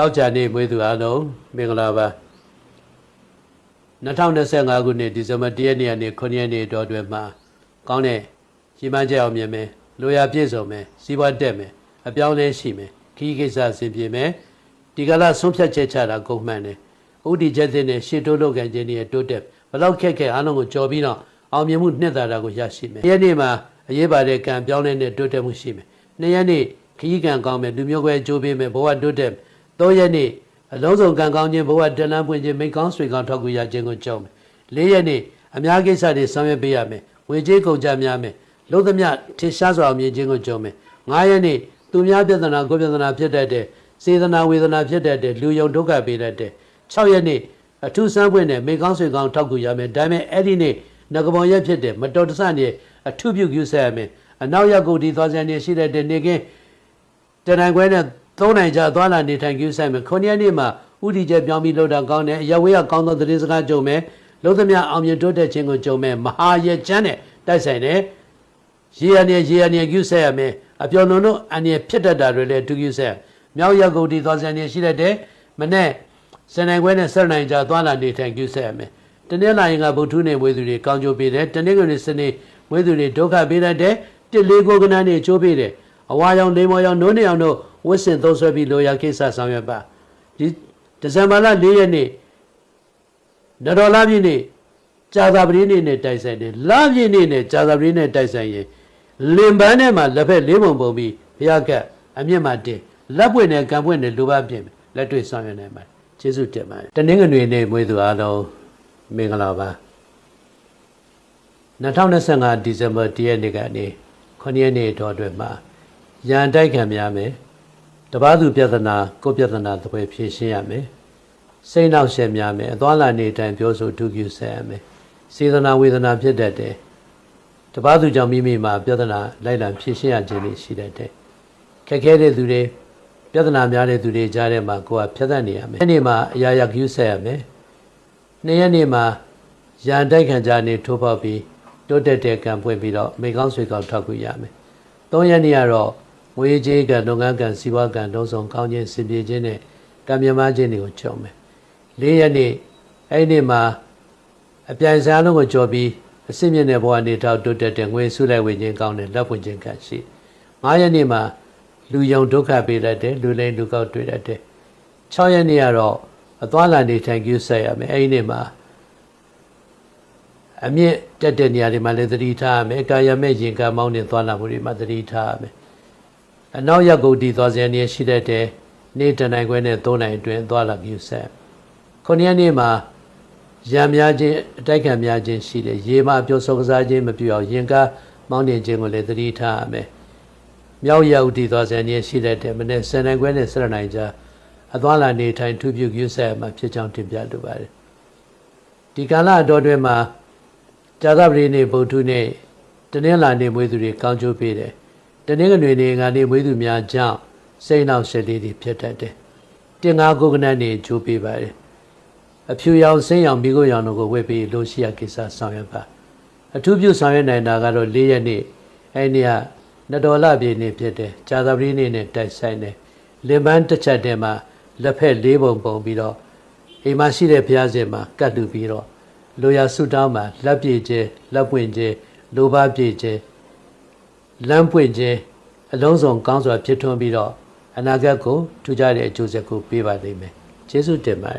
တောက်ကြနေမွေးသူအားလုံးမင်္ဂလာပါ2025ခုနှစ်ဒီဇင်ဘာ1ရက်နေ့ကနေ9ရက်နေ့တော်တွင်မှာကောင်းတဲ့ရှိမှန်းချက်အောင်မြင်မယ်လိုရာပြည့်စုံမယ်စီးပွားတက်မယ်အပြောင်းလဲရှိမယ်ခီးကိစ္စအဆင်ပြေမယ်ဒီကလာဆုံးဖြတ်ချက်ချတာကုန်မှန်တယ်ဥတီချက်တဲ့နဲ့ရှေ့တိုးလုပ်ကန်ခြင်းတွေတိုးတက်ဘလောက်ခက်ခဲအားလုံးကိုကြော်ပြီးတော့အောင်မြင်မှုနှစ်သာတာကိုရရှိမယ်ဒီရက်နေ့မှာအရေးပါတဲ့ကံပြောင်းလဲတဲ့တိုးတက်မှုရှိမယ်နေ့ရက်နေ့ခီးကံကောင်းမယ်လူမျိုးကွဲကြိုးပေးမယ်ဘဝတိုးတက် သုံးရက်နေ့အလုံးစုံကံကောင်းခြင်းဘဝတလန်းပွင့်ခြင်းမိတ်ကောင်းဆွေကောင်းထောက်ကူရခြင်းကိုကြောက်မယ်လေးရက်နေ့အများကိစ္စတွေဆောင်ရွက်ပေးရမယ်ဝေကြီးကုန်ကြများမယ်လုံးသမျှထင်ရှားစွာအောင်မြင်ခြင်းကိုကြောက်မယ်ငါးရက်နေ့သူများပြဿနာကိုယ်ပြဿနာဖြစ်တတ်တဲ့စေတနာဝေဒနာဖြစ်တတ်တဲ့လူယုံဒုက္ခပေးတတ်တဲ့6ရက်နေ့အထုဆန်းပွင့်တဲ့မိကောင်းဆွေကောင်းထောက်ကူရမယ်ဒါပေမဲ့အဲ့ဒီနေ့ငကပုံရက်ဖြစ်တဲ့မတော်တဆနေအထုပြုပြုဆက်ရမယ်အနောက်ရက်ကိုဒီသွားစံနေရှိတဲ့တဲ့နေကင်းတနင်္ဂနွေနဲ့ သုံးနိုင်ကြသွားလာနေထိုင်ကြဆိုင်မယ်ခုနှစ်ရက်နေ့မှာဥတီချက်ပြောင်းပြီးလှုပ်တာကောင်းတယ်အရဝေးကကောင်းသောသတင်းစကားကြုံမယ်လုံးသမျှအောင်မြင်တိုးတက်ခြင်းကိုကြုံမယ်မဟာရချမ်းနဲ့တိုက်ဆိုင်တယ်ရေရနေရေရနေကျဆက်ရမယ်အပြော်လုံးတို့အနေဖြစ်တတ်တာတွေလည်းတူကျဆက်မြောက်ရက်ကိုဒီသွားစံနေရှိတဲ့တဲ့မနေ့စနေခွဲနဲ့ဆက်နိုင်ကြသွားလာနေထိုင်ကျဆက်ရမယ်တနေ့လာရင်ကဗုဒ္ဓနေဝေသူတွေကောင်းကျိုးပေးတယ်တနေ့ကနေစနေဝေသူတွေဒုက္ခပေးတတ်တယ်တစ်လေးကိုကနန်းတွေချိုးပေးတယ်အဝါရောင်လေးမော်ရောင်နိုးနေအောင်တို့ ဝစ်စင်သုံးဆွဲပြီးလိုရာကိစ္စဆောင်ရွက်ပါဒီဒီဇင်ဘာလ၄ရက်နေ့နတော်လာပြည့်နေ့ကြာသာပတိနေ့နဲ့တိုက်ဆိုင်တယ်လာပြည့်နေ့နဲ့ကြာသာပတိနဲ့တိုက်ဆိုင်ရင်လင်ပန်းထဲမှာလက်ဖက်လေးပုံပုံပြီးဘုရားကအမြင့်မှတင်လက်ပွင့်နဲ့ကံပွင့်နဲ့လိုပါပြင်လက်တွေ့ဆောင်ရွက်နိုင်ပါတယ်ကျေးဇူးတင်ပါတယ်တနင်္ဂနွေနေ့မွေးသူအားလုံးမင်္ဂလာပါ2025ဒီဇင်ဘာ1ရက်နေ့ကနေ9ရက်နေ့တော်အတွင်းမှာရန်တိုက်ခံများမယ် တပားသူပြဿနာကိုယ်ပြဿနာသပွဲဖြေရှင်းရမယ်စိတ်နှောက်ရှက်များမယ်အသွားလာနေတိုင်းပြောဆိုဒုက္ခဆက်ရမယ်စေတနာဝေဒနာဖြစ်တတ်တယ်တပားသူကြောင့်မိမိမှာပြဿနာလိုက်လံဖြေရှင်းရခြင်းတွေရှိတတ်တယ်ခက်ခဲတဲ့သူတွေပြဿနာများတဲ့သူတွေကြားထဲမှာကိုယ်ကဖြတ်သတ်နေရမယ်ဒီနေ့မှာအရာရာကျူးဆက်ရမယ်နေ့ရက်နေ့မှာရန်တိုက်ခံကြနေထိုးပေါက်ပြီးတိုးတက်တဲ့ကံပွင့်ပြီးတော့မိကောင်းဆွေကောင်းထောက်ကူရမယ်သုံးရက်နေ့ကတော့ ငွေကြေးကလုပ်ငန်းကံစီးပွားကံတုံးဆောင်ကောင်းခြင်းစင်ပြေခြင်းနဲ့ကံမြမခြင်းတွေကိုကြုံမယ်၄ရက်နေ့အဲ့ဒီနေ့မှာအပြိုင်စားလုံးကိုကြော်ပြီးအစစ်မြင့်တဲ့ဘဝနေထောက်တိုးတက်တဲ့ငွေဆုလိုက်ဝင်ခြင်းကောင်းတဲ့လက်ပွင့်ခြင်းကံရှိ၅ရက်နေ့မှာလူယုံဒုက္ခပေးတတ်တယ်လူလိမ်လူကောက်တွေ့တတ်တယ်6ရက်နေ့ကတော့အသွားလာနေထိုင်ကြည့်ဆက်ရမယ်အဲ့ဒီနေ့မှာအမြင့်တက်တဲ့နေရာတွေမှာလည်းသတိထားရမယ်ကာယမဲ့ရင်ကမောင်းနေသွားလာမှုတွေမှာသတိထားရမယ် အနောက်ရက်ကိုဒီသွားစရနေရှိတတ်တဲ့နေ့တနိုင်ခွဲနဲ့၃နိုင်အတွင်းသွားလာကြည့်ဆက်ခုနှစ်ရက်နေ့မှာရံများခြင်းအတိုက်ခံများခြင်းရှိတယ်ရေမပြောဆုံးကစားခြင်းမပြုအောင်ရင်ကမောင်းနေခြင်းကိုလည်းသတိထားရမယ်မြောက်ရောက်တည်သွားစံနေရှိတဲ့တဲ့မနေ့စနေခွဲနဲ့စရနိုင်ကြအသွားလာနေထိုင်ထူပြုယူဆက်မှာဖြစ်ကြောင်းတင်ပြလိုပါတယ်ဒီကာလအတော်တွင်မှာဇာသပတိနေ့ဗုဒ္ဓနေ့တနင်္လာနေ့မွေးသူတွေကောင်းကျိုးပေးတယ် တနင်္ဂနွေနေ့ငါနေ့မွေးသူများကြောင့်စိတ်နှောက်ရှက်လေးတွေဖြစ်တတ်တယ်တင်ငါကိုကနတ်နေ့ကျိုးပေးပါတယ်အဖြူရောင်ဆင်းရောင်မိခိုးရောင်တို့ကိုဝတ်ပြီးလို့ရှိရကိစ္စဆောင်ရွက်ပါအထူးပြုဆောင်ရွက်နိုင်တာကတော့၄ရက်နေ့အဲ့ဒီကနတော်လပြည်နေ့ဖြစ်တယ်ဇာသပတိနေ့နဲ့တိုက်ဆိုင်တယ်လင်ပန်းတစ်ချက်တည်းမှာလက်ဖက်၄ပုံပုံပြီးတော့အိမ်မှာရှိတဲ့ဘုရားရှင်မှာကတ်လူပြီးတော့လိုရာဆုတောင်းမှာလက်ပြည့်ခြင်းလက်ပွင့်ခြင်းလိုဘပြည့်ခြင်း လမ်းပွင့်ခြင်းအလုံးစုံကောင်းစွာဖြစ်ထွန်းပြီးတော့အနာဂတ်ကိုထူကြတဲ့အကျိုးဆက်ကိုပေးပါလိမ့်မယ်ကျေးဇူးတင်ပါတယ်